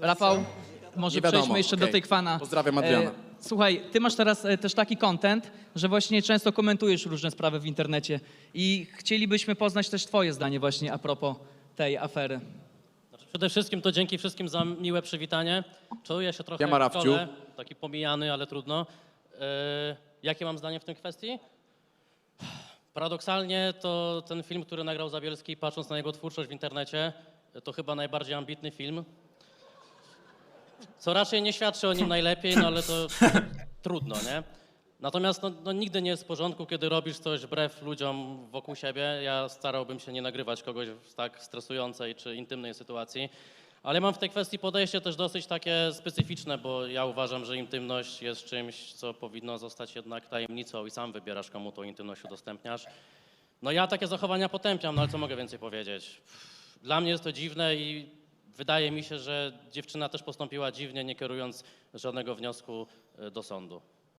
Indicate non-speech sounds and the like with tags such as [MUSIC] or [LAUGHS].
Rafał, może Nie wiadomo, przejdźmy jeszcze do okej. Tykwana. Pozdrawiam Adriana. E, Słuchaj, ty masz teraz e, też taki content, że właśnie często komentujesz różne sprawy w internecie i chcielibyśmy poznać też twoje zdanie właśnie a propos tej afery. Przede wszystkim to dzięki wszystkim za miłe przywitanie. Czuję się trochę Ja jak w Rafciu. szkole, taki pomijany, ale trudno. E, jakie mam zdanie w tej kwestii? Paradoksalnie to ten film, który nagrał Zabielski, patrząc na jego twórczość w internecie, to chyba najbardziej ambitny film. Co raczej nie świadczy o nim najlepiej, no ale to [LAUGHS] trudno, nie? Natomiast no, no, nigdy nie jest w porządku, kiedy robisz coś wbrew ludziom wokół siebie. Ja starałbym się nie nagrywać kogoś w tak stresującej czy intymnej sytuacji. Ale mam w tej kwestii podejście też dosyć takie specyficzne, bo ja uważam, że intymność jest czymś, co powinno zostać jednak tajemnicą i sam wybierasz, komu tą intymność udostępniasz. No ja takie zachowania potępiam, no ale co mogę więcej powiedzieć? Dla mnie jest to dziwne i wydaje mi się, że dziewczyna też postąpiła dziwnie, nie kierując żadnego wniosku e, do sądu.